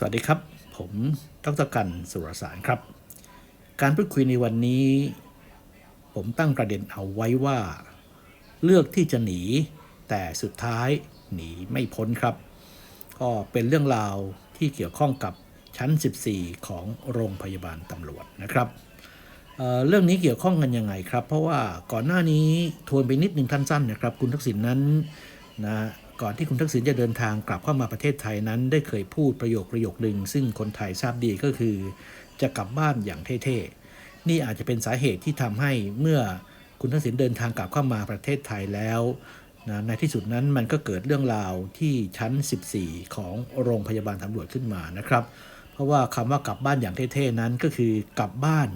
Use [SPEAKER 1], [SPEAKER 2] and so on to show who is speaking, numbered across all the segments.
[SPEAKER 1] สวัสดีครับ ผมดรกันสุรสารครับ การพูดคุยในวันนี้ ผมตั้งประเด็นเอาไว้ว่า เลือกที่จะหนี แต่สุดท้ายหนีไม่พ้นครับ ก็เป็นเรื่องราวที่เกี่ยวข้องกับชั้น 14 ของโรงพยาบาลตำรวจนะครับเเรื่องนี้เกี่ยวข้องกันยังไงครับ เพราะว่าก่อนหน้านี้ทวนไปนิดหนึ่งท่านสั้นนะครับ คุณทักษิณนั้นนะ ก่อนที่คุณทักษิณจะเดินทางกลับเข้ามาประเทศไทยนั้น ได้เคยพูดประโยคประโยคหนึ่งซึ่งคนไทยทราบดีก็คือ จะกลับบ้านอย่างเท่ๆ นี่อาจจะเป็นสาเหตุที่ทำให้เมื่อคุณทักษิณเดินทางกลับเข้ามาประเทศไทยแล้วนะในที่สุดนั้นมันก็เกิดเรื่องราวที่ชั้น 14 ของโรงพยาบาลตำรวจขึ้นมานะครับ เพราะว่าคำว่ากลับบ้านอย่างเท่ๆนั้นก็คือกลับบ้าน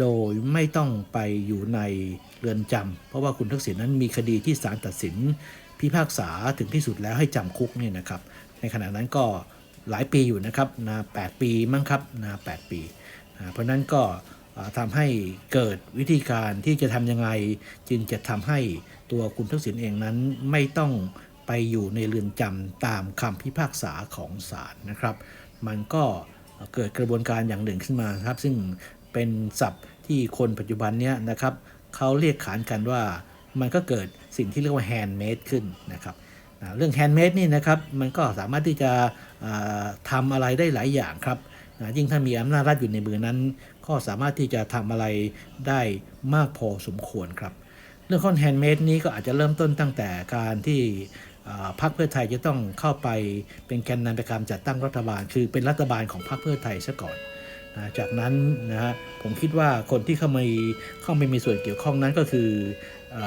[SPEAKER 1] โดยไม่ต้องไปอยู่ใน เรือนจำเพราะว่าคุณทักษิณนั้นมีคดีที่ศาลตัดสินพิพากษาถึงที่สุดแล้วให้จำคุกเนี่ยนะครับ ในขณะนั้นก็หลายปีอยู่นะครับนะแปดปีมั้งครับนะแปดปีเพราะนั้นก็อ่าทำให้เกิดวิธีการที่จะทำยังไง จึงจะทำให้ตัวคุณทักษิณเองนั้นไม่ต้องไปอยู่ในเรือนจำตามคำพิพากษาของศาลนะครับ มันก็เกิดกระบวนการอย่างหนึ่งขึ้นมาครับ ซึ่งเป็นศัพท์ที่คนปัจจุบันเนี้ยนะครับ เขาเรียกขานกันว่ามันก็เกิดสิ่งที่เรียกว่าแฮนด์เมดขึ้นนะครับนะเรื่องแฮนด์เมดนี่นะครับมันก็สามารถที่จะอ่าทำอะไรได้หลายอย่างครับนะยิ่งถ้ามีอำนาจรัฐอยู่ในมือนั้น ก็สามารถที่จะทำอะไรได้มากพอสมควรครับ เรื่องของแฮนด์เมดนี้ก็อาจจะเริ่มต้นตั้งแต่การที่พรรคเพื่อไทยจะต้องเข้าไปเป็นแกนนำในการจัดตั้งรัฐบาล คือเป็นรัฐบาลของพรรคเพื่อไทยซะก่อน จากนั้นนะฮะผมคิดว่าคนที่เข้ามาเข้าไปมีส่วนเกี่ยวข้องนั้นก็คืออ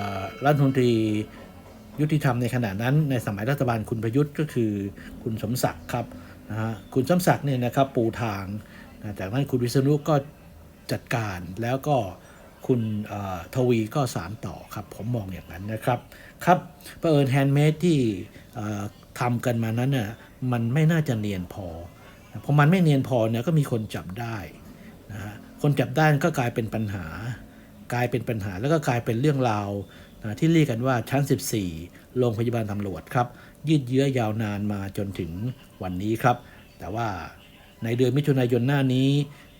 [SPEAKER 1] รัฐมนตรียุติธรรมในขณะนั้น ในสมัยรัฐบาลคุณประยุทธ์ก็คือคุณสมศักดิ์ครับนะฮะคุณสมศักดิ์เนี่ยนะครับปูทางนะจากนั้นคุณวิษณุก็จัดการแล้วก็คุณทวีก็สารต่อครับ ผมมองอย่างนั้นนะครับ ครับประเอิญแฮนด์เมดที่ทำกันมานั้นน่ะมันไม่น่าจะเนียนพอ พอมันไม่เนียนพอเนี่ยก็มีคนจับได้นะฮะคนจับได้ก็กลายเป็นปัญหา กลายเป็นปัญหาแล้วก็กลายเป็นเรื่องราวนะที่เรียกกันว่าชั้น 14 โรงพยาบาลตำรวจครับ ยืดเยื้อยาวนานมาจนถึงวันนี้ครับ แต่ว่าในเดือนมิถุนายนหน้านี้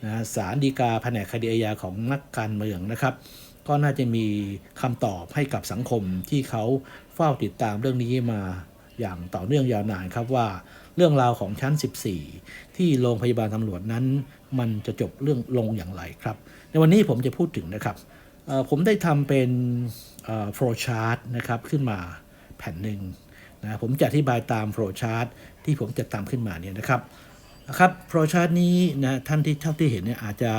[SPEAKER 1] นะศาลฎีกาแผนกคดีอาญาของนักการเมืองนะครับ ก็น่าจะมีคำตอบให้กับสังคมที่เขาเฝ้าติดตามเรื่องนี้มาอย่างต่อเนื่องยาวนานครับว่า เรื่องราวของชั้น 14 ที่โรงพยาบาลตำรวจนั้น มันจะจบเรื่องลงอย่างไรครับ ในวันนี้ผมจะพูดถึงนะครับ ผมได้ทำเป็นโฟล์ชาร์ตนะครับขึ้นมาแผ่นหนึ่งนะผมจะอธิบายตามโฟล์ชาร์ตที่ผมจะตามขึ้นมาเนี่ยนะครับนะครับโปรชาร์ตนี้นะท่านที่เท่าที่เห็นเนี่ยอาจจะ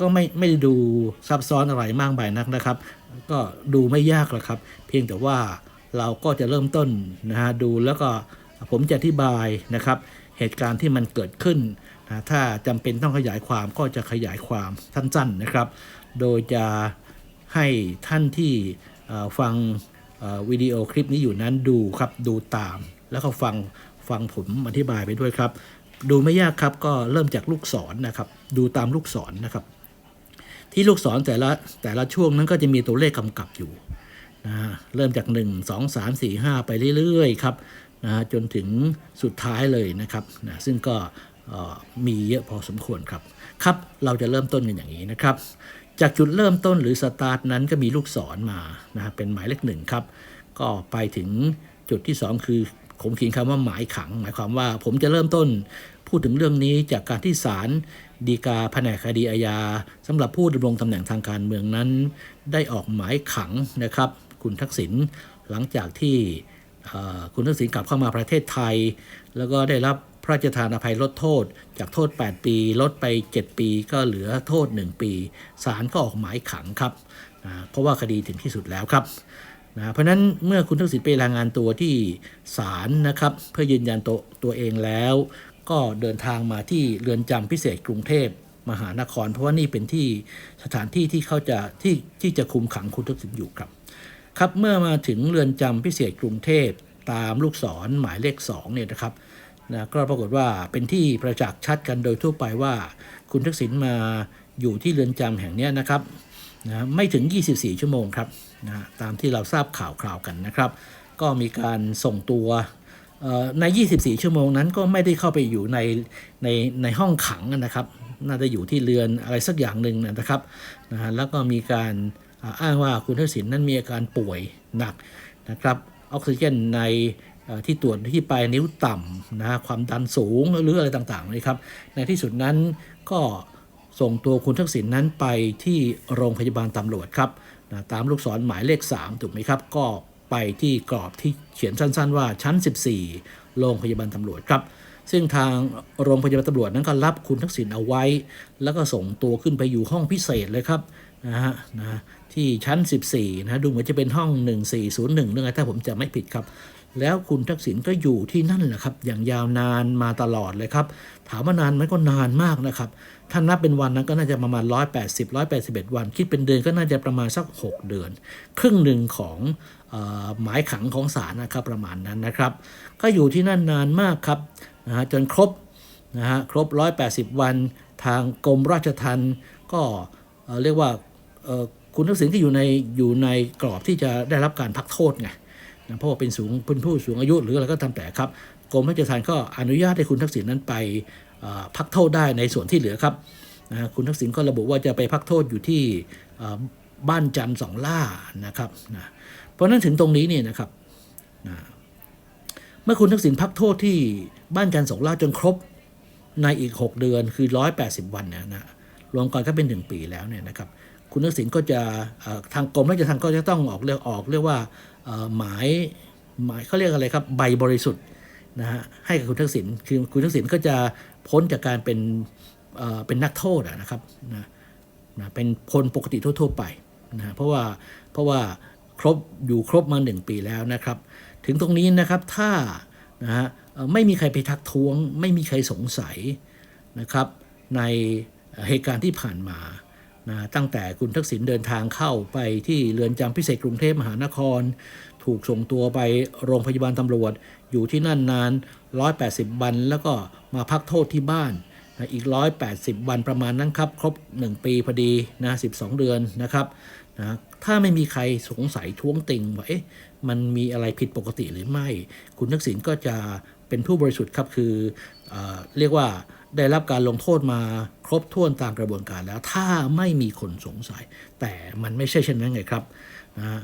[SPEAKER 1] ก็ไม่ไม่ได้ดูซับซ้อนอะไรมากมายนักนะครับ ก็ดูไม่ยากหรอกครับ เพียงแต่ว่าเราก็จะเริ่มต้นนะฮะดูแล้วก็ ผมจะอธิบายนะครับเหตุการณ์ที่มันเกิดขึ้นนะถ้าจำเป็นต้องขยายความก็จะขยายความสั้นๆนะครับ โดยจะให้ท่านที่ฟังวิดีโอคลิปนี้อยู่นั้นดูครับดูตาม แล้วก็ฟังฟังผมอธิบายไปด้วยครับ ดูไม่ยากครับก็เริ่มจากลูกศรนะครับ ดูตามลูกศรนะครับ ที่ลูกศรแต่ละแต่ละช่วงนั้นก็จะมีตัวเลขกำกับอยู่นะฮะเริ่มจาก 1 2 3 4 5 ไปเรื่อยๆครับ นะจนถึงสุดท้ายเลยนะครับนะซึ่งก็มีเยอะพอสมควรครับครับ เราจะเริ่มต้นกันอย่างนี้นะครับ จากจุดเริ่มต้นหรือสตาร์ทนั้นก็มีลูกศรมานะเป็นหมายเลขหนึ่งครับ ก็ไปถึงจุดที่ 2 คือผมเขียนคำว่าหมายขัง หมายความว่าผมจะเริ่มต้นพูดถึงเรื่องนี้จากการที่ศาลฎีกาแผนกคดีอาญาสำหรับผู้ดำรงตำแหน่งทางการเมืองนั้น ได้ออกหมายขังนะครับ คุณทักษิณหลังจากที่ คุณทักษิณกลับเข้ามาประเทศไทย แล้วก็ได้รับพระราชทานอภัยลดโทษ จากโทษ 8 ปี ลดไป 7 ปีก็เหลือโทษ 1 ปีศาลก็ออกหมายขังครับเพราะว่าคดีถึงที่สุดแล้วครับนะเพราะฉะนั้นเมื่อคุณทักษิณไปรายงานตัวที่ศาลนะครับ เพื่อยืนยันตัวตัวเองแล้ว ก็เดินทางมาที่เรือนจำพิเศษกรุงเทพมหานคร เพราะว่านี่เป็นที่สถานที่ที่เขาจะที่ที่จะคุมขังคุณทักษิณอยู่ครับ ครับเมื่อมาถึงเรือนจำพิเศษกรุงเทพตามลูกศรหมายเลข2เนี่ยนะครับนะก็ปรากฏว่าเป็นที่ประจักษ์ชัดกันโดยทั่วไปว่า คุณทักษิณมาอยู่ที่เรือนจำแห่งนี้นะครับนะไม่ถึง 24 ชั่วโมงครับนะตามที่เราทราบข่าวคราวกันนะครับ ก็มีการส่งตัวเอ่อใน 24 ชั่วโมงนั้นก็ไม่ได้เข้าไปอยู่ในในในห้องขังนะครับ น่าจะอยู่ที่เรือนอะไรสักอย่างหนึ่งนะครับนะฮะแล้วก็มีการ อ้างว่าคุณทักษิณนั้นมีอาการป่วยหนักนะครับออกซิเจนในที่ตรวจที่ปลายนิ้วต่ำนะความดันสูงหรืออะไรต่างๆนะครับ ในที่สุดนั้นก็ส่งตัวคุณทักษิณนั้นไปที่โรงพยาบาลตำรวจครับนะตามลูกศรหมายเลข 3 ถูกไหมครับ ก็ไปที่กรอบที่เขียนสั้น ๆ ว่าชั้น 14 โรงพยาบาลตำรวจครับซึ่งทางโรงพยาบาลตำรวจนั้นก็รับคุณทักษิณเอาไว้ แล้วก็ส่งตัวขึ้นไปอยู่ห้องพิเศษเลยครับ นะฮะนะที่ชั้น 14 นะดูเหมือนจะเป็นห้อง 1401เรื่องอะไรถ้าผมจำไม่ผิดครับ แล้วคุณทักษิณก็อยู่ที่นั่นแหละครับ อย่างยาวนานมาตลอดเลยครับ ถามว่านานไหมก็นานมากนะครับถ้านับเป็นวันนั้นก็น่าจะประมาณ 180 181 วัน คิดเป็นเดือนก็น่าจะประมาณสัก 6 เดือน ครึ่งหนึ่งของออหมายขังของศาลนะครับประมาณนั้นนะครับ ก็อยู่ที่นั่นนานมากครับนะฮะจนครบนะฮะครบ 180 วัน ทางกรมราชทัณฑ์ก็เรียกว่า คุณทักษิณก็อยู่ในอยู่ในกรอบที่จะได้รับการพักโทษไงนะเพราะว่าเป็นสูงเป็นผู้สูงอายุหรืออะไรก็ตามแต่ครับกรมราชทัณฑ์ก็อนุญาตให้คุณทักษิณนั้นไปพักโทษได้ในส่วนที่เหลือครับนะคุณทักษิณก็ระบุว่าจะไปพักโทษอยู่ที่บ้านจันทร์สองล่านะครับนะเพราะฉะนั้นถึงตรงนี้เนี่ยนะครับนะเมื่อคุณทักษิณพักโทษที่บ้านจันทร์สองล่าจนครบในอีก 6 เดือนคือ 180 วันเนี่ยนะรวมกันก็เป็น 1 ปีแล้วเนี่ยนะครับ คุณทักษิณก็จะทางกรมราชทัณฑ์ก็จะต้องออกเรียกออกเรียกว่าหมายหมายเขาเรียกอะไรครับใบบริสุทธิ์นะฮะให้กับคุณทักษิณคือคุณทักษิณก็จะพ้นจากการเป็นเป็นนักโทษนะครับนะนะเป็นคนปกติทั่ว ๆ ไปนะเพราะว่าเพราะว่าครบอยู่ครบมาหนึ่งปีแล้วนะครับ ถึงตรงนี้นะครับถ้านะฮะไม่มีใครไปทักท้วง ไม่มีใครสงสัยนะครับในเหตุการณ์ที่ผ่านมา ตั้งแต่คุณทักษิณเดินทางเข้าไปที่เรือนจำพิเศษกรุงเทพมหานคร ถูกส่งตัวไปโรงพยาบาลตำรวจ อยู่ที่นั่นนาน 180 วัน แล้วก็มาพักโทษที่บ้านนะอีก 180 วันประมาณนั้นครับ ครบ 1 ปีพอดีนะ12 เดือนนะครับนะถ้าไม่มีใครสงสัยท้วงติงว่าเอ๊ะมันมีอะไรผิดปกติหรือไม่ คุณทักษิณก็จะเป็นผู้บริสุทธิ์ครับคือเอเรียกว่า ได้รับการลงโทษมาครบถ้วนตามกระบวนการแล้ว ถ้าไม่มีคนสงสัย แต่มันไม่ใช่เช่นนั้นไงครับนะฮะ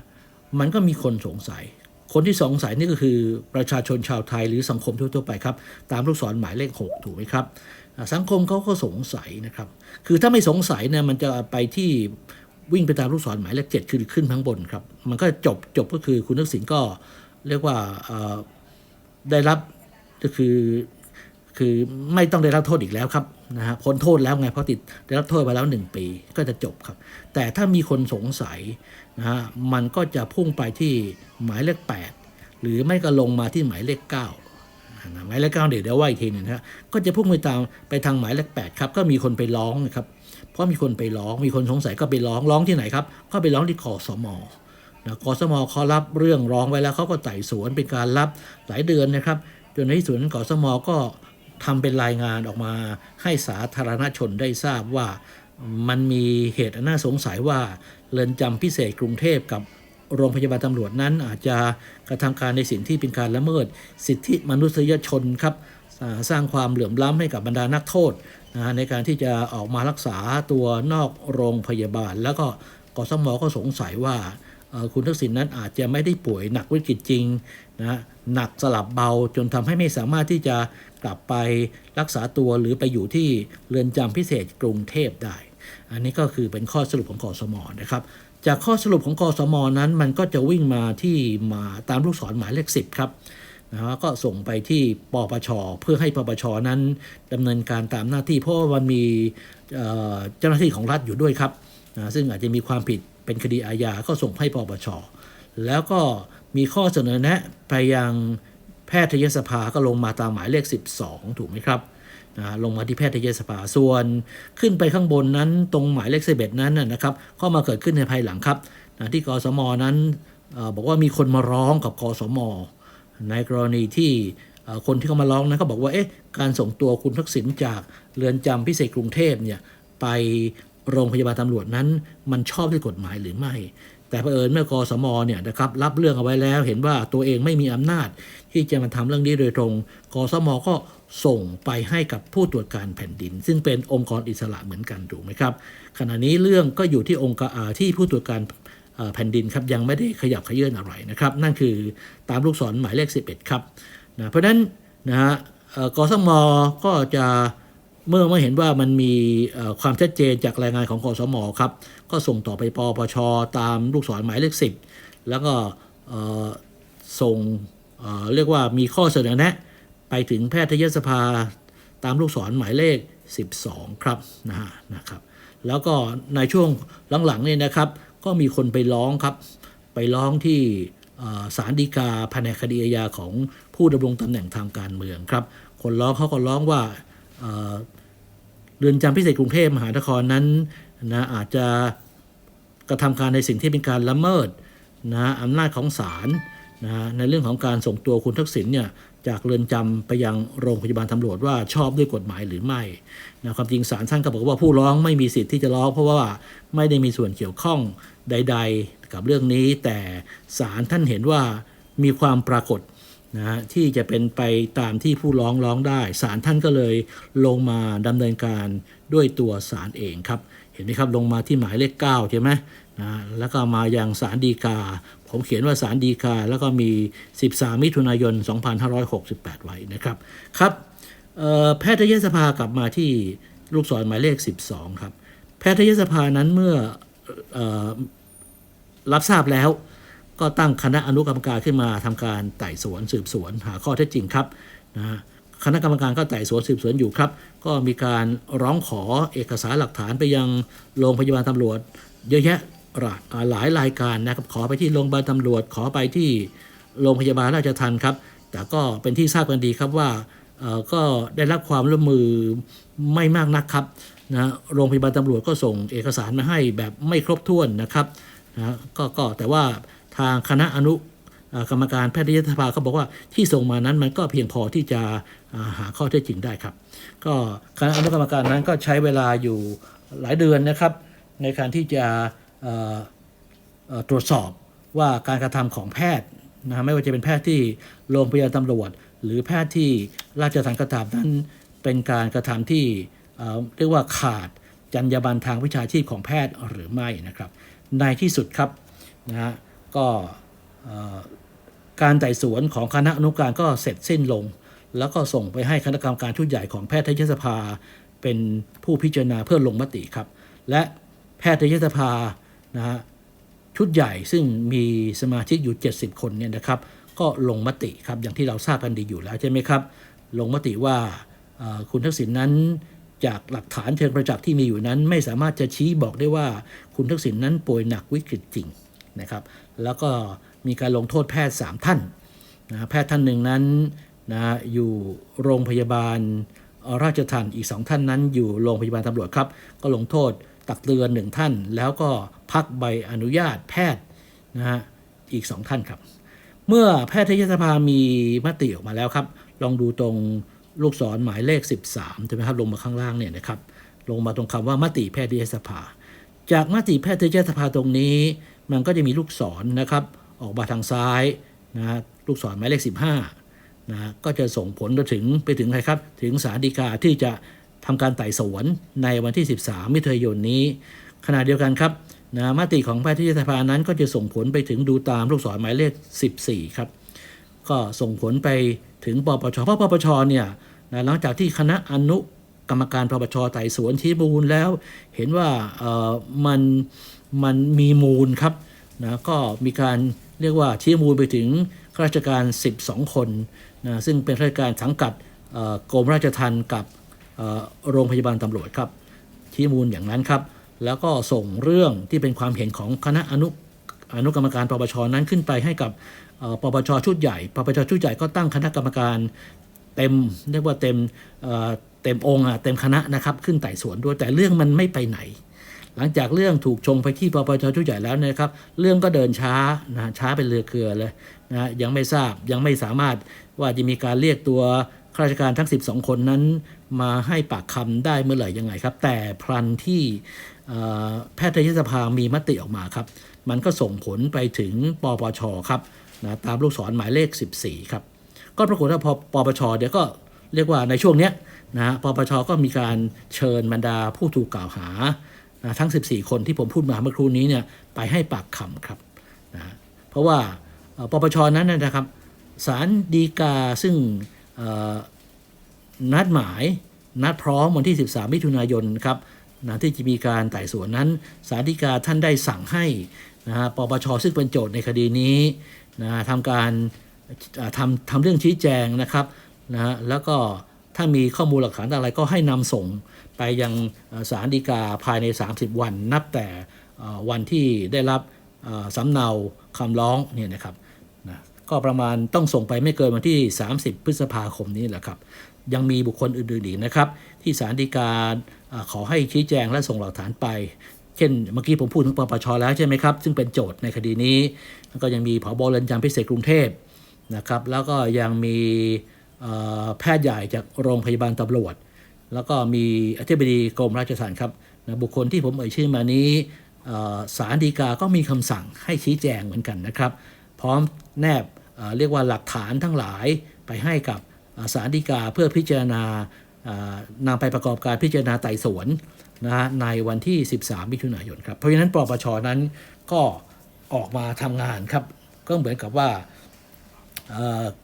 [SPEAKER 1] มันก็มีคนสงสัย คนที่สงสัยนี่ก็คือประชาชนชาวไทยหรือสังคมทั่วๆไปครับ ตามลูกศรหมายเลข 6 ถูกไหมครับ สังคมเขาก็สงสัยนะครับ คือถ้าไม่สงสัยเนี่ยมันจะไปที่วิ่งไปตามลูกศรหมายเลข7คือขึ้นข้างบนครับ มันก็จบจบก็คือคุณทักษิณก็เรียกว่าได้รับก็คือ คือไม่ต้องได้รับโทษอีกแล้วครับนะฮะพ้นโทษแล้วไงเพราะติดได้รับโทษไปแล้ว 1 ปีก็จะจบครับ แต่ถ้ามีคนสงสัยนะฮะมันก็จะพุ่งไปที่หมายเลข 8 หรือไม่ก็ลงมาที่หมายเลข 9นะหมายเลข9เดี๋ยวเดี๋ยวว่าอีกทีหนึงนะฮะก็จะพุ่งไปตามไปทางหมายเลข8ครับ ก็มีคนไปร้องนะครับ เพราะมีคนไปร้อง มีคนสงสัยก็ไปร้อง ร้องที่ไหนครับ ก็ไปร้องที่คอสมนะกสมเขารับเรื่องร้องไว้แล้วเขาก็ไต่สวนเป็นการรับหลายเดือนนะครับ จนในที่สุดนั้นกสมก็ ทำเป็นรายงานออกมาให้สาธารณชนได้ทราบว่ามันมีเหตุน่าสงสัยว่าเรือนจำพิเศษกรุงเทพกับโรงพยาบาลตำรวจนั้นอาจจะกระทำการในสิ่งที่เป็นการละเมิด สิทธิมนุษยชนครับสร้างความเหลื่อมล้ำให้กับบรรดานักโทษนะในการที่จะออกมารักษาตัวนอกโรงพยาบาล แล้วก็กสมก็สงสัยว่าคุณทักษิณนั้นอาจจะไม่ได้ป่วยหนักวิกฤตจริงนะหนักสลับเบาจนทำให้ไม่สามารถที่จะ กลับไปรักษาตัวหรือไปอยู่ที่เรือนจำพิเศษกรุงเทพได้ อันนี้ก็คือเป็นข้อสรุปของกสมนะครับ จากข้อสรุปของกสมนั้น มันก็จะวิ่งมาที่มาตามลูกศรหมายเลขสิบครับนะฮะก็ส่งไปที่ปปช เพื่อให้ปปชนั้นดำเนินการตามหน้าที่ เพราะว่ามันมีเอ่อเจ้าหน้าที่ของรัฐอยู่ด้วยครับนะซึ่งอาจจะมีความผิดเป็นคดีอาญาก็ส่งให้ปปช แล้วก็มีข้อเสนอแนะไปยัง แพทยสภาก็ลงมาตามหมายเลข 12 ถูกไหมครับนะลงมาที่แพทยสภาส่วนขึ้นไปข้างบนนั้นตรงหมายเลขสิบเอ็ดนั้นนะครับก็มาเกิดขึ้นในภายหลังครับนะที่กสมนั้นอบอกว่ามีคนมาร้องกับกสม ในกรณีที่คนที่เขามาร้องนั้นเขาบอกว่าเอ๊ะการส่งตัวคุณทักษิณจากเรือนจำพิเศษกรุงเทพเนี่ยไปโรงพยาบาลตำรวจนั้น มันชอบด้วยกฎหมายหรือไม่ แต่เผอิญเมื่อกสมเนี่ยนะครับรับเรื่องเอาไว้แล้วเห็นว่าตัวเองไม่มีอำนาจ ที่จะมาทำเรื่องนี้โดยตรงกสมก็ส่งไปให้กับผู้ตรวจการแผ่นดิน ซึ่งเป็นองค์กรอิสระเหมือนกันถูกไหมครับ ขณะนี้เรื่องก็อยู่ที่องค์การที่ผู้ตรวจการแผ่นดินครับยังไม่ได้ขยับขยื่นอะไรนะครับ นั่นคือตามลูกศรหมายเลข 11 ครับนะเพราะฉะนั้นนะฮะกสมก็จะเมื่อเมื่อเห็นว่ามันมีความชัดเจนจากรายงานของกสมครับ ก็ส่งต่อไปปปชตามลูกศรหมายเลข 10 แล้วก็ส่ง เรียกว่ามีข้อเสนอแนะ ไปถึงแพทยสภาตามลูกศรหมายเลข 12 ครับนะฮะนะครับ แล้วก็ในช่วงหลังๆนี่นะครับ ก็มีคนไปร้องครับ ไปร้องที่ศาลฎีกาแผนกคดีอาญาของผู้ดำรงตำแหน่งทางการเมืองครับ คนร้องเขาก็ร้องว่าเอ่อเรือนจำพิเศษกรุงเทพมหานครนั้นนะอาจจะกระทำการในสิ่งที่เป็นการละเมิดนะอำนาจของศาล นะในเรื่องของการส่งตัวคุณทักษิณเนี่ยจากเรือนจำไปยังโรงพยาบาลตำรวจว่าชอบด้วยกฎหมายหรือไม่นะความจริงศาลท่านก็บอกว่าผู้ร้องไม่มีสิทธิ์ที่จะร้องเพราะว่าไม่ได้มีส่วนเกี่ยวข้องใด ๆ กับเรื่องนี้ แต่ศาลท่านเห็นว่ามีความปรากฏนะที่จะเป็นไปตามที่ผู้ร้องร้องได้ศาลท่านก็เลยลงมาดำเนินการด้วยตัวศาลเองครับ เห็นไหมครับลงมาที่หมายเลข9ใช่ไหมนะแล้วก็มายังศาลฎีกา ผมเขียนว่าศาลฎีกาแล้วก็มี 13 มิถุนายน 2568 ไว้นะครับครับแพทยสภากลับมาที่ลูกศรหมายเลข 12 ครับ แพทยสภานั้นเมื่ออรับทราบแล้วก็ตั้งคณะอนุกรรมการขึ้นมาทำการไต่สวนสืบสวนหาข้อเท็จจริงครับนะคณะกรรมการก็ไต่สวนสืบสวนอยู่ครับ ก็มีการร้องขอเอกสารหลักฐานไปยังโรงพยาบาลตำรวจ เยอะแยะ หลายรายการนะครับขอไปที่โรงพยาบาลตำรวจ ขอไปที่โรงพยาบาลราชทัณฑ์ครับ แต่ก็เป็นที่ทราบกันดีครับว่าก็ได้รับความร่วมมือไม่มากนักครับนะโรงพยาบาลตำรวจก็ส่งเอกสารมาให้แบบไม่ครบถ้วนนะครับนะก็ก็แต่ว่าทางคณะอนุกรรมการแพทยสภาเขาบอกว่าที่ส่งมานั้นมันก็เพียงพอที่จะหาข้อเท็จจริงได้ครับ ก็คณะอนุกรรมการนั้นก็ใช้เวลาอยู่หลายเดือนนะครับ ในการที่จะ ตรวจสอบว่าการกระทำของแพทย์นะไม่ว่าจะเป็นแพทย์ที่โรงพยาบาลตำรวจ หรือแพทย์ที่ราชทัณฑ์กระทำนั้นเป็นการกระทำที่เรียกว่าขาดจรรยาบรรณทางวิชาชีพของแพทย์หรือไม่นะครับ ในที่สุดครับนะฮะก็การไต่สวนของคณะอนุกรรมการก็เสร็จสิ้นลง แล้วก็ส่งไปให้คณะกรรมการชุดใหญ่ของแพทยสภา เป็นผู้พิจารณาเพื่อลงมติครับ และแพทยสภา นะฮะชุดใหญ่ซึ่งมีสมาชิกอยู่ 70 คนเนี่ยนะครับ ก็ลงมติครับอย่างที่เราทราบกันดีอยู่แล้วใช่ไหมครับ ลงมติว่าคุณทักษิณนั้นจากหลักฐานเชิงประจักษ์ที่มีอยู่นั้น ไม่สามารถจะชี้บอกได้ว่าคุณทักษิณนั้นป่วยหนักวิกฤตจริงนะครับ แล้วก็มีการลงโทษแพทย์ 3 ท่านนะแพทย์ท่านหนึ่งนั้นนะอยู่โรงพยาบาลราชทัณฑ์อีก 2 ท่านนั้นอยู่โรงพยาบาลตำรวจครับ ก็ลงโทษ ตักเตือนหนึ่งท่าน แล้วก็พักใบอนุญาตแพทย์นะฮะอีก2ท่านครับ เมื่อแพทยสภามีมติออกมาแล้วครับ ลองดูตรงลูกศรหมายเลข 13ใช่ไหมครับลงมาข้างล่างเนี่ยนะครับลงมาตรงคำว่ามติแพทยสภา จากมติแพทยสภาตรงนี้ มันก็จะมีลูกศรนะครับ ออกมาทางซ้ายนะฮะลูกศรหมายเลข 15นะฮะก็จะส่งผลไปถึงไปถึงใครครับ ถึงศาลฎีกาที่จะ ทำการไต่สวนในวันที่ 13 มิถุนายนนี้ ขณะเดียวกันครับนะมติของแพทยสภานั้นก็จะส่งผลไปถึงดูตามลูกศรหมายเลข 14 ครับ ก็ส่งผลไปถึงปปชเพราะปปชเนี่ยนะหลังจากที่คณะอนุกรรมการปปชไต่สวนชี้มูลแล้ว เห็นว่าเออมันมันมีมูลครับนะก็มีการเรียกว่าชี้มูลไปถึงข้าราชการ 12 คนนะซึ่งเป็นข้าราชการสังกัดกรมราชทัณฑ์กับ โรงพยาบาลตำรวจครับชี้มูลอย่างนั้นครับ แล้วก็ส่งเรื่องที่เป็นความเห็นของคณะอนุอนุกรรมการปปชนั้นขึ้นไปให้กับปปชชุดใหญ่ปปชชุดใหญ่ก็ตั้งคณะกรรมการเต็มเรียกว่าเต็มเต็มองค์เต็มคณะนะครับขึ้นไต่สวนด้วยแต่เรื่องมันไม่ไปไหน หลังจากเรื่องถูกชงไปที่ปปชชุดใหญ่แล้วนะครับ เรื่องก็เดินช้านะช้าเป็นเรือเครือเลยนะยังไม่ทราบยังไม่สามารถว่าจะมีการเรียกตัว ข้าราชการทั้ง 12 คนนั้นมาให้ปากคำได้เมื่อไหร่ยังไงครับ แต่พลันที่แพทยสภามีมติออกมาครับ มันก็ส่งผลไปถึงปปชครับนะตามลูกศรหมายเลข 14 ครับ ก็ปรากฏว่าพอปปชเดี๋ยวก็เรียกว่าในช่วงเนี้ยนะปปชก็มีการเชิญบรรดาผู้ถูกกล่าวหานะทั้ง 14 คนที่ผมพูดมาเมื่อครู่นี้เนี่ยไปให้ปากคำครับนะเพราะว่าปปชนั้นนะครับศาลฎีกาซึ่ง นัดหมายนัดพร้อมวันที่ 13 มิถุนายนครับนะที่จะมีการไต่สวนนั้นสารฎีกาท่านได้สั่งให้นะฮะปปชซึ่งเป็นโจทย์ในคดีนี้นะทำการทำทำเรื่องชี้แจงนะครับนะฮะแล้วก็ถ้ามีข้อมูลหลักฐานอะไรก็ให้นำส่งไปยังเอ่อศาลฎีกาภายใน 30 วัน นับแต่วันที่ได้รับสำเนาคำร้องเนี่ยนะครับ ก็ประมาณต้องส่งไปไม่เกินวันที่ 30 พฤษภาคมนี้แหละครับ ยังมีบุคคลอื่นๆอีกนะครับ ที่ศาลฎีกาอ่าขอให้ชี้แจงและส่งหลักฐานไป เช่นเมื่อกี้ผมพูดถึงปปชแล้วใช่ไหมครับ ซึ่งเป็นโจทย์ในคดีนี้แล้วก็ยังมีผบเรือนจำพิเศษกรุงเทพนะครับ แล้วก็ยังมีแพทย์ใหญ่จากโรงพยาบาลตำรวจ แล้วก็มีอธิบดีกรมราชทัณฑ์ครับนะบุคคลที่ผมเอ่ยชื่อมานี้เอ่อศาลฎีกาก็มีคำสั่งให้ชี้แจงเหมือนกันนะครับ พร้อมแนบ เรียกว่าหลักฐานทั้งหลายไปให้กับเอ่อศาลฎีกาเพื่อพิจารณานำไปประกอบการพิจารณาไต่สวนนะฮะในวันที่ 13 มิถุนายนครับเพราะฉะนั้นปปชนั้นก็ออกมาทำงานครับ ก็เหมือนกับว่า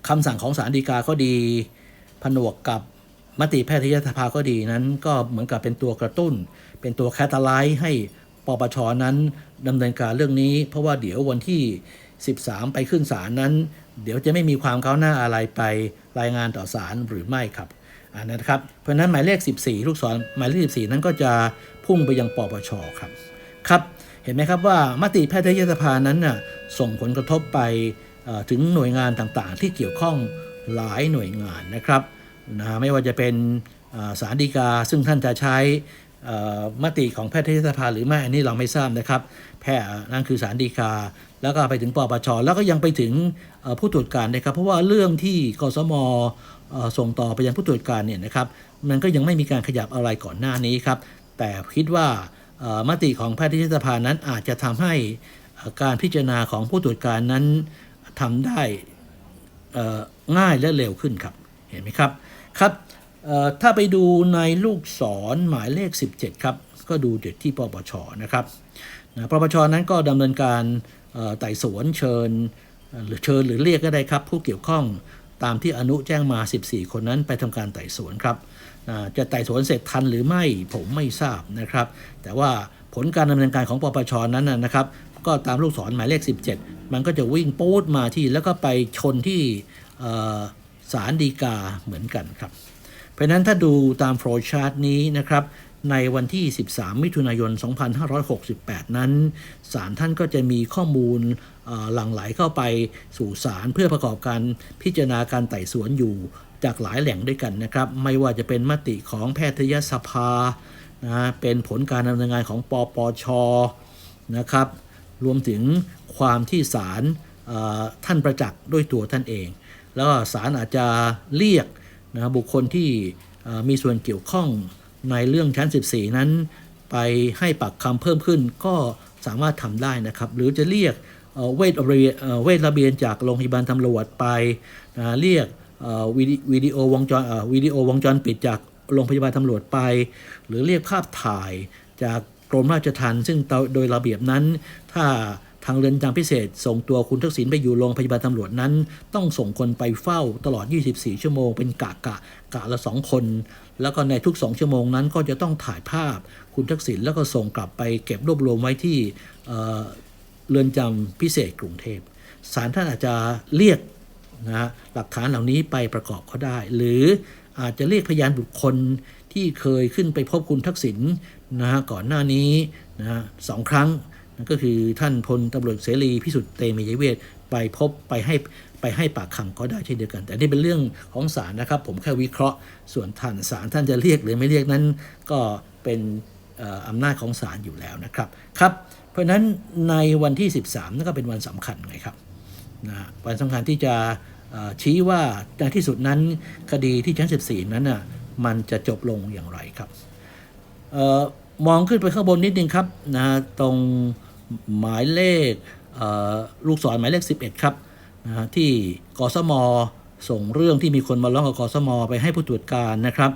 [SPEAKER 1] คำสั่งของศาลฎีกาก็ดีผนวกกับมติแพทยสภาก็ดีนั้น ก็เหมือนกับเป็นตัวกระตุ้น เป็นตัวแคตาไลซ์ให้ปปชนั้นดำเนินการเรื่องนี้ เพราะว่าเดี๋ยววันที่ 13 ไปขึ้นศาลนั้น เดี๋ยวจะไม่มีความก้าหน้าอะไรไปรายงานต่อศาลหรือไม่ครับอันนั้นนะครับ เพราะนั้นหมายเลข 14 ลูกศรหมายเลข 14 นั้นก็จะพุ่งไปยังปปชครับครับเห็นไหมครับว่ามติแพทยสภานั้นน่ะส่งผลกระทบไปถึงหน่วยงานต่างๆ ที่เกี่ยวข้องหลายหน่วยงานนะครับนะไม่ว่าจะเป็นเอ่อศาลฎีกาซึ่งท่านจะใช้มติของแพทยสภาหรือไม่อันนี้เราไม่ทราบนะครับ แพทย์นั่นคือศาลฎีกา แล้วก็ไปถึงปปชแล้วก็ยังไปถึงผู้ตรวจการนะครับเพราะว่าเรื่องที่กสมส่งต่อไปยังผู้ตรวจการเนี่ยนะครับมันก็ยังไม่มีการขยับอะไรก่อนหน้านี้ครับแต่คิดว่ามติของแพทยสภานั้นอาจจะทำให้การพิจารณาของผู้ตรวจการนั้นทำได้ง่ายและเร็วขึ้นครับเห็นไหมครับครับถ้าไปดูในลูกศรหมายเลข 17 ครับ ก็ดูเด็ดที่ปปชนะครับนะปปชนั้นก็ดำเนินการ ไต่สวนเชิญเอ่อหรือเชิญหรือเรียกก็ได้ครับ ผู้เกี่ยวข้องตามที่อนุแจ้งมา 14 คนนั้นไปทำการไต่สวนครับจะไต่สวนเสร็จทันหรือไม่ผมไม่ทราบนะครับ แต่ว่าผลการดำเนินการของปปชนั้นนะครับ ก็ตามลูกศรหมายเลข 17 มันก็จะวิ่งปูดมาที่แล้วก็ไปชนที่ศาลฎีกาเหมือนกันครับ เพราะฉะนั้นถ้าดูตามโฟล์ชาร์ตนี้นะครับ ในวันที่ 13 มิถุนายน 2568 นั้นศาลท่านก็จะมีข้อมูลหลั่งไหลเข้าไปสู่ศาลเพื่อประกอบการพิจารณาการไต่สวนอยู่จากหลายแหล่งด้วยกันนะครับ ไม่ว่าจะเป็นมติของแพทยสภานะเป็นผลการดำเนินงานของปปชนะครับ รวมถึงความที่ศาลท่านประจักษ์ด้วยตัวท่านเอง แล้วศาลอาจจะเรียกนะบุคคลที่มีส่วนเกี่ยวข้อง ในเรื่องชั้น 14 นั้น ไปให้ปากคำเพิ่มขึ้นก็สามารถทำได้นะครับ หรือจะเรียกเวทระเบียนเวทระเบียนจากโรงพยาบาลตำรวจไปนะเรียกวิดีวิดีโอวงจรเอ่อวิดีโอวงจรปิดจากโรงพยาบาลตำรวจไป หรือเรียกภาพถ่ายจากกรมราชทัณฑ์ซึ่งโดยระเบียบนั้น ถ้าทางเรือนจำพิเศษ ส่งตัวคุณทักษิณไปอยู่โรงพยาบาลตำรวจนั้น ต้องส่งคนไปเฝ้าตลอด 24 ชั่วโมงเป็นกะกะกะละสองคน แล้วก็ในทุก 2 ชั่วโมงนั้นก็จะต้องถ่ายภาพคุณทักษิณแล้วก็ส่งกลับไปเก็บรวบรวมไว้ที่เเรือนจำพิเศษกรุงเทพศาลท่านอาจจะเรียกนะฮะหลักฐานเหล่านี้ไปประกอบเขาได้ หรืออาจจะเรียกพยานบุคคลที่เคยขึ้นไปพบคุณทักษิณนะฮะก่อนหน้านี้นะฮะสองครั้งนั่นก็คือท่านพลตำรวจเสรีพิสุทธิ์เตมียเวทไปพบไปให้ ไปให้ปากคำก็ได้เช่นเดียวกัน แต่นี่เป็นเรื่องของศาลนะครับ ผมแค่วิเคราะห์ส่วนท่านศาลท่านจะเรียกหรือไม่เรียกนั้นก็เป็นอำนาจของศาลอยู่แล้วนะครับครับเพราะฉะนั้นในวันที่ 13นั่นก็เป็นวันสำคัญไงครับนะวันสำคัญที่จะชี้ว่าในที่สุดนั้นคดีที่ชั้น 14 นั้นน่ะมันจะจบลงอย่างไรครับออมองขึ้นไปข้างบนนิดนึงครับนะตรงหมายเลขเลูกศรหมายเลข 11 ครับ นะที่กสมส่งเรื่องที่มีคนมาร้องกับกสมไปให้ผู้ตรวจการนะครับ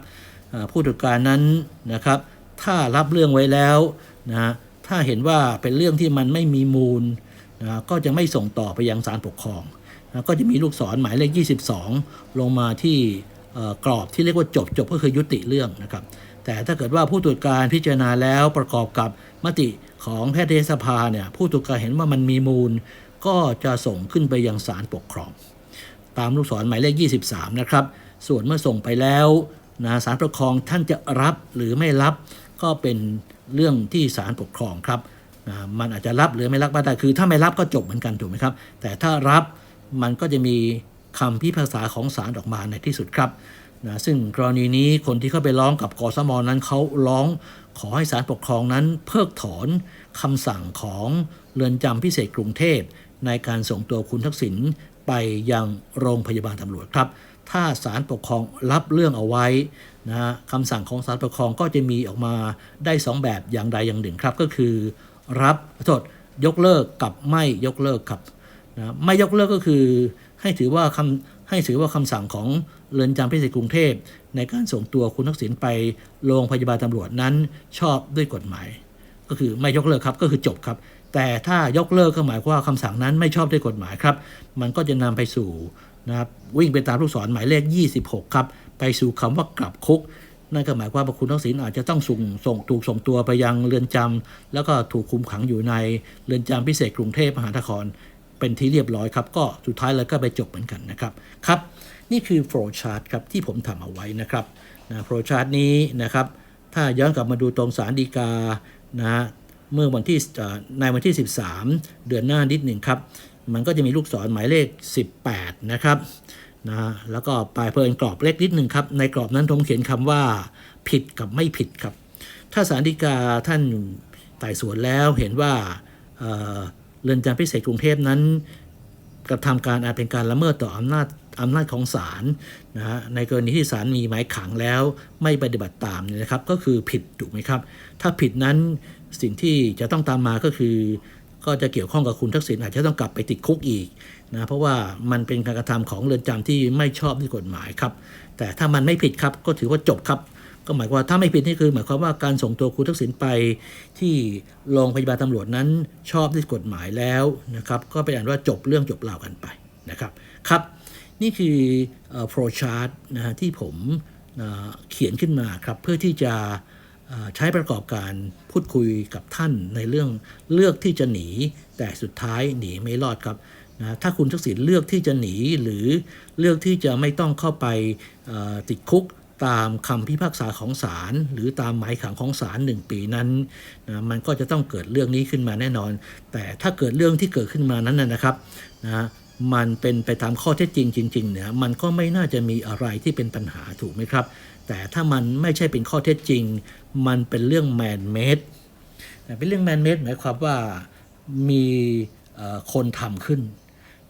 [SPEAKER 1] ผู้ตรวจการนั้นนะครับ ถ้ารับเรื่องไว้แล้วนะถ้าเห็นว่าเป็นเรื่องที่มันไม่มีมูลนะก็จะไม่ส่งต่อไปยังศาลปกครองนะก็จะมีลูกศรหมายเลข 22 ลงมาที่กรอบที่เรียกว่าจบจบก็คือยุติเรื่องนะครับ แต่ถ้าเกิดว่าผู้ตรวจการพิจารณาแล้วประกอบกับมติของแพทยสภาเนี่ยผู้ตรวจการเห็นว่ามันมีมูล ก็จะส่งขึ้นไปยังศาลปกครอง ตามลูกศรหมายเลข 23 นะครับ ส่วนเมื่อส่งไปแล้วนะศาลปกครองท่านจะรับหรือไม่รับก็เป็นเรื่องที่ศาลปกครองครับนะมันอาจจะรับหรือไม่รับก็ได้คือ ถ้าไม่รับก็จบเหมือนกันถูกไหมครับ แต่ถ้ารับมันก็จะมีคำพิพากษาของศาลออกมาในที่สุดครับนะซึ่งกรณีนี้คนที่เข้าไปร้องกับกสมนั้นเขาร้องขอให้ศาลปกครองนั้นเพิกถอนคำสั่งของเรือนจำพิเศษกรุงเทพ ในการส่งตัวคุณทักษิณไปยังโรงพยาบาลตำรวจครับ ถ้าศาลปกครองรับเรื่องเอาไว้นะฮะคำสั่งของศาลปกครองก็จะมีออกมาได้ 2 แบบอย่างใดอย่างหนึ่งครับ ก็คือ รับโทษยกเลิกกับไม่ยกเลิกครับนะไม่ยกเลิกก็คือ ให้ถือว่าคำให้ถือว่าคำสั่งของเรือนจำพิเศษกรุงเทพ ในการส่งตัวคุณทักษิณไปโรงพยาบาลตำรวจนั้นชอบด้วยกฎหมาย ก็คือไม่ยกเลิกครับก็คือจบครับ แต่ถ้ายกเลิกก็หมายความว่าคำสั่งนั้นไม่ชอบด้วยกฎหมายครับ มันก็จะนำไปสู่นะครับวิ่งไปตามลูกศรหมายเลข 26 ครับ ไปสู่คำว่ากลับคุก นั่นก็หมายความว่าคุณทักษิณอาจจะต้องส่งส่งถูกส่งตัวไปยังเรือนจำแล้วก็ถูกคุมขังอยู่ในเรือนจำพิเศษกรุงเทพมหานคร เป็นที่เรียบร้อยครับ ก็สุดท้ายแล้วก็ไปจบเหมือนกันนะครับครับ นี่คือโฟล์ชาร์ตครับที่ผมทำเอาไว้นะครับนะโฟล์ชาร์ตนี้นะครับถ้าย้อนกลับมาดูตรงสารดีกานะฮะ เมื่อวันที่ในวันที่ 13 เดือนหน้านิดหนึ่งครับ มันก็จะมีลูกศรหมายเลข 18 นะครับนะฮะแล้วก็ปลายเพลินกรอบเล็กนิดหนึ่งครับ ในกรอบนั้นผมเขียนคำว่าผิดกับไม่ผิดครับ ถ้าสารดีกาท่านไต่สวนแล้วเห็นว่าเอ่อเรือนจำพิเศษกรุงเทพนั้นกระทำการอาจเป็นการละเมิดต่ออำนาจอำนาจของศาลนะฮะในกรณีที่ศาลมีหมายขังแล้วไม่ปฏิบัติตามเนี่ยนะครับ ก็คือผิดถูกไหมครับ ถ้าผิดนั้นสิ่งที่จะต้องตามมาก็คือ ก็จะเกี่ยวข้องกับคุณทักษิณอาจจะต้องกลับไปติดคุกอีกนะเพราะว่ามันเป็นการกระทำของเรือนจำที่ไม่ชอบด้วยกฎหมายครับ แต่ถ้ามันไม่ผิดครับก็ถือว่าจบครับ ก็หมายความว่าถ้าไม่ผิดนี่คือ หมายความว่าการส่งตัวคุณทักษิณไปที่โรงพยาบาลตำรวจนั้นชอบด้วยกฎหมายแล้วนะครับ ก็เป็นอันว่าจบเรื่องจบราวกันไปนะครับครับ นี่คือโปรชาร์ตนะฮะที่ผมเขียนขึ้นมาครับเพื่อที่จะ ใช้ประกอบการพูดคุยกับท่านในเรื่องเลือกที่จะหนี แต่สุดท้ายหนีไม่รอดครับนะถ้าคุณทักษิณเลือกที่จะหนีหรือเลือกที่จะไม่ต้องเข้าไปติดคุกตามคำพิพากษาของศาลหรือตามหมายขังของศาลหนึ่งปีนั้นนะมันก็จะต้องเกิดเรื่องนี้ขึ้นมาแน่นอน แต่ถ้าเกิดเรื่องที่เกิดขึ้นมานั้นนะนะครับนะมันเป็นไปตามข้อเท็จจริงจริงๆเนี่ยมันก็ไม่น่าจะมีอะไรที่เป็นปัญหาถูกไหมครับ แต่ถ้ามันไม่ใช่เป็นข้อเท็จจริง มันเป็นเรื่องแมนเมดเป็นเรื่องแมนเมดหมายความว่ามีคนทำขึ้น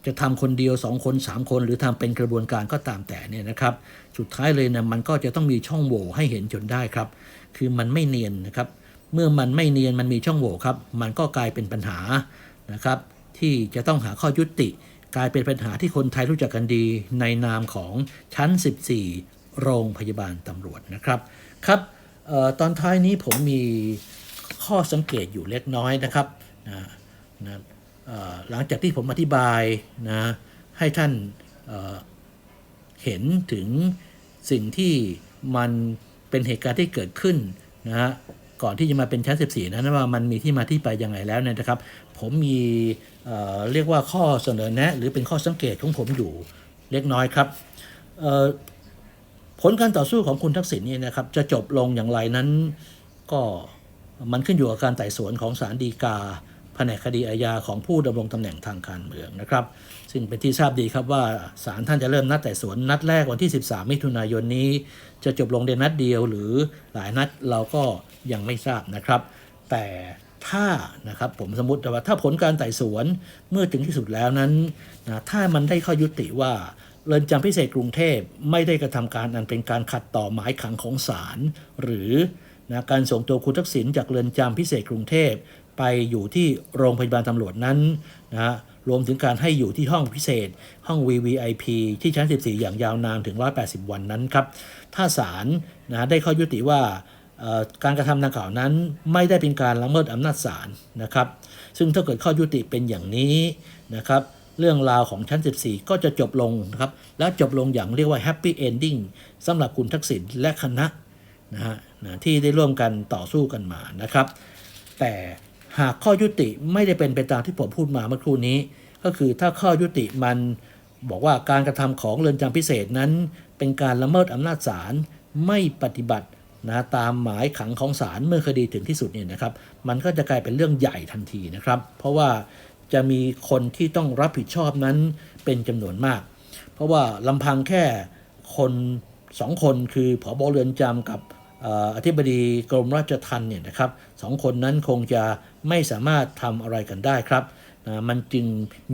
[SPEAKER 1] จะทำคนเดียว 2 คน 3 คนหรือทำเป็นกระบวนการก็ตามแต่เนี่ยนะครับ สุดท้ายเลยนะมันก็จะต้องมีช่องโหว่ให้เห็นจนได้ครับ คือมันไม่เนียนนะครับ เมื่อมันไม่เนียนมันมีช่องโหว่ครับ มันก็กลายเป็นปัญหานะครับ ที่จะต้องหาข้อยุติ กลายเป็นปัญหาที่คนไทยรู้จักกันดีในนามของชั้น 14 โรงพยาบาลตำรวจนะครับครับออตอนท้ายนี้ผมมีข้อสังเกตอยู่เล็กน้อยนะครับนะนะหลังจากที่ผมอธิบายนะให้ท่านเเห็นถึงสิ่งที่มันเป็นเหตุการณ์ที่เกิดขึ้นนะฮะก่อนที่จะมาเป็นชั้น 14 นั้นว่ามันมีที่มาที่ไปยังไงแล้วเนี่ยนะครับ ผมมีเเรียกว่าข้อเสนอแนะ หรือเป็นข้อสังเกตของผมอยู่เล็กน้อยครับ ผลการต่อสู้ของคุณทักษิณเนี่ยนะครับจะจบลงอย่างไรนั้น ก็มันขึ้นอยู่กับการไต่สวนของศาลฎีกาแผนกคดีอาญาของผู้ดำรงตำแหน่งทางการเมืองนะครับ ซึ่งเป็นที่ทราบดีครับว่าศาลท่านจะเริ่มนัดไต่สวนนัดแรกวันที่ 13 มิถุนายนนี้ จะจบลงในนัดเดียวหรือหลายนัดเราก็ยังไม่ทราบนะครับ แต่ถ้านะครับผมสมมติว่าถ้าผลการไต่สวนเมื่อถึงที่สุดแล้วนั้นนะถ้ามันได้ข้อยุติว่า เรือนจำพิเศษกรุงเทพไม่ได้กระทำการอันเป็นการขัดต่อหมายขังของศาลหรือนะการส่งตัวคุณทักษิณจากเรือนจำพิเศษกรุงเทพไปอยู่ที่โรงพยาบาลตำรวจนั้นนะรวมถึงการให้อยู่ที่ห้องพิเศษ ห้อง VVIP ที่ชั้น 14 อย่างยาวนานถึง 180 วันนั้นครับ ถ้าศาลนะได้ข้อยุติว่าการกระทำดังกล่าวนั้นไม่ได้เป็นการละเมิดอำนาจศาลนะครับ ซึ่งถ้าเกิดข้อยุติเป็นอย่างนี้นะครับ เรื่องราวของชั้น 14 ก็จะจบลงนะครับ และจบลงอย่างเรียกว่า happy ending สำหรับคุณทักษิณและคณะนะฮะนะที่ได้ร่วมกันต่อสู้กันมานะครับ แต่หากข้อยุติไม่ได้เป็นไปตามที่ผมพูดมาเมื่อครู่นี้ ก็คือถ้าข้อยุติมันบอกว่าการกระทำของเรือนจำพิเศษนั้น เป็นการละเมิดอำนาจศาลไม่ปฏิบัตินะตามหมายขังของศาลเมื่อคดีถึงที่สุดเนี่ยนะครับ มันก็จะกลายเป็นเรื่องใหญ่ทันทีนะครับ เพราะว่า จะมีคนที่ต้องรับผิดชอบนั้นเป็นจำนวนมาก เพราะว่าลำพังแค่คนสองคนคือผอบเรือนจำกับอธิบดีกรมราชทัณฑ์เนี่ยนะครับสองคนนั้นคงจะไม่สามารถทำอะไรกันได้ครับนะมันจึง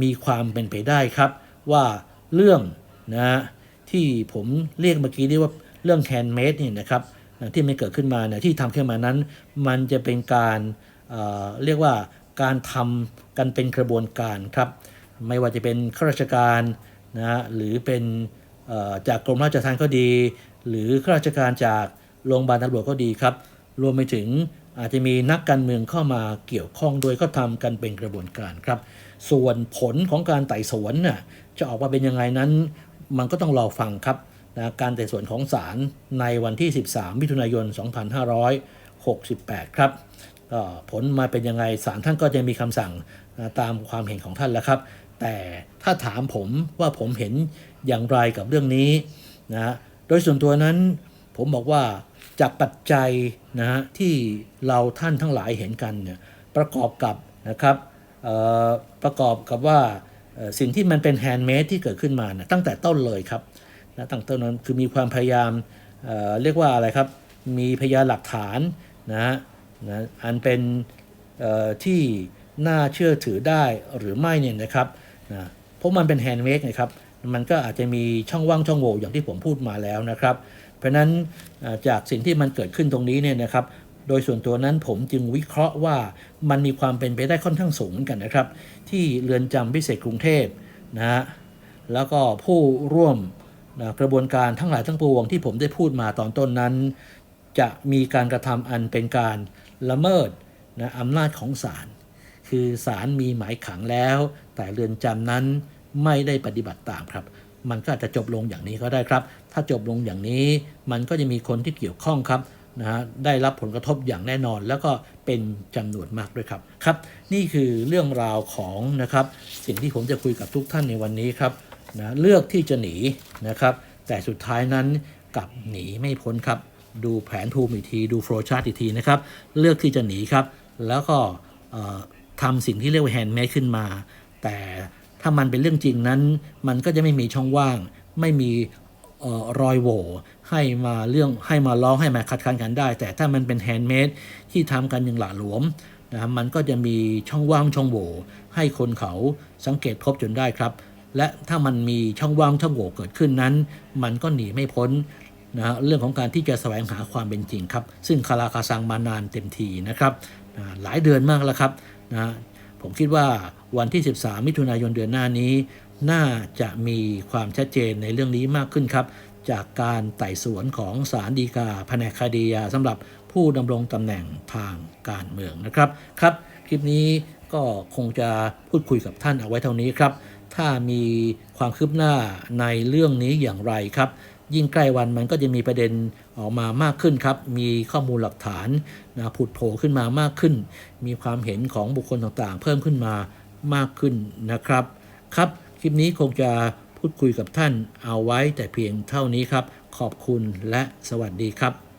[SPEAKER 1] มีความเป็นไปได้ครับ ว่าเรื่องนะที่ผมเรียกเมื่อกี้นี้ว่าเรื่องแคนเมดเนี่ยนะครับนะที่ไม่เกิดขึ้นมาเนี่ยที่ทำขึ้นมานั้น มันจะเป็นการเอ่อเรียกว่า การทำกันเป็นกระบวนการครับ ไม่ว่าจะเป็นข้าราชการนะฮะหรือเป็นจากกรมราชทัณฑ์ก็ดี หรือข้าราชการจากโรงพยาบาลตำรวจก็ดีครับ รวมไปถึงอาจจะมีนักการเมืองเข้ามาเกี่ยวข้องโดยก็ทำกันเป็นกระบวนการครับ ส่วนผลของการไต่สวนน่ะจะออกมาเป็นยังไงนั้น มันก็ต้องรอฟังครับนะการไต่สวนของศาลในวันที่ 13 มิถุนายน 2568 ครับ ผลมาเป็นยังไงศาลท่านก็จะมีคำสั่งตามความเห็นของท่านแล้วครับ แต่ถ้าถามผมว่าผมเห็นอย่างไรกับเรื่องนี้นะโดยส่วนตัวนั้นผมบอกว่าจากปัจจัยนะฮะที่เราท่านทั้งหลายเห็นกันเนี่ยประกอบกับนะครับเอ่อประกอบกับว่าสิ่งที่มันเป็นแฮนด์เมดที่เกิดขึ้นมานะตั้งแต่ต้นเลยครับนะตั้งแต่ต้นนั้นคือมีความพยายามเอ่อเรียกว่าอะไรครับ มีพยานหลักฐานนะฮะ นะอันเป็นที่น่าเชื่อถือได้หรือไม่เนี่ยนะครับนะเพราะมันเป็นแฮนด์เมดนะครับ มันก็อาจจะมีช่องว่างช่องโหว่อย่างที่ผมพูดมาแล้วนะครับ เพราะนั้นจากสิ่งที่มันเกิดขึ้นตรงนี้เนี่ยนะครับ โดยส่วนตัวนั้นผมจึงวิเคราะห์ว่ามันมีความเป็นไปได้ค่อนข้างสูงเหมือนกันนะครับ ที่เรือนจำพิเศษกรุงเทพนะฮะแล้วก็ผู้ร่วมนะกระบวนการทั้งหลายทั้งปวงที่ผมได้พูดมาตอนต้นนั้น จะมีการกระทำอันเป็นการละเมิดนะอำนาจของศาล คือศาลมีหมายขังแล้ว แต่เรือนจำนั้นไม่ได้ปฏิบัติตามครับ มันก็อาจจะจบลงอย่างนี้ก็ได้ครับ ถ้าจบลงอย่างนี้มันก็จะมีคนที่เกี่ยวข้องครับนะฮะได้รับผลกระทบอย่างแน่นอน แล้วก็เป็นจำนวนมากด้วยครับครับ นี่คือเรื่องราวของนะครับสิ่งที่ผมจะคุยกับทุกท่านในวันนี้ครับนะเลือกที่จะหนีนะครับ แต่สุดท้ายนั้นกลับหนีไม่พ้นครับ ดูแผนภูมิอีกที ดูโฟล์ชาร์ตอีกทีนะครับ เลือกที่จะหนีครับ แล้วก็ทำสิ่งที่เรียกว่าแฮนด์เมดขึ้นมา แต่ถ้ามันเป็นเรื่องจริงนั้น มันก็จะไม่มีช่องว่าง ไม่มีออรอยโหว่ให้มาเรื่องให้มาล้อให้มาคัดค้านกันได้ แต่ถ้ามันเป็นแฮนด์เมดที่ทำกันอย่างหละหลวมนะมันก็จะมีช่องว่างช่องโหว่ให้คนเขาสังเกตพบจนได้ครับ และถ้ามันมีช่องว่างช่องโหว่เกิดขึ้นนั้น มันก็หนีไม่พ้น นะฮะเรื่องของการที่จะแสวงหาความเป็นจริงครับ ซึ่งคาราคาซังมานานเต็มทีนะครับนะหลายเดือนมากแล้วครับนะผมคิดว่าวันที่ 13 มิถุนายนเดือนหน้านี้ น่าจะมีความชัดเจนในเรื่องนี้มากขึ้นครับ จากการไต่สวนของศาลฎีกาแผนกคดียาสำหรับผู้ดำรงตำแหน่งทางการเมืองนะครับครับคลิปนี้ก็คงจะพูดคุยกับท่านเอาไว้เท่านี้ครับ ถ้ามีความคืบหน้าในเรื่องนี้อย่างไรครับ ยิ่งใกล้วันมันก็จะมีประเด็นออกมามากขึ้นครับ มีข้อมูลหลักฐานนะผุดโผล่ขึ้นมามากขึ้น มีความเห็นของบุคคลต่างๆ เพิ่มขึ้นมามากขึ้นนะครับ ครับ คลิปนี้คงจะพูดคุยกับท่านเอาไว้แต่เพียงเท่านี้ครับ ขอบคุณและสวัสดีครับ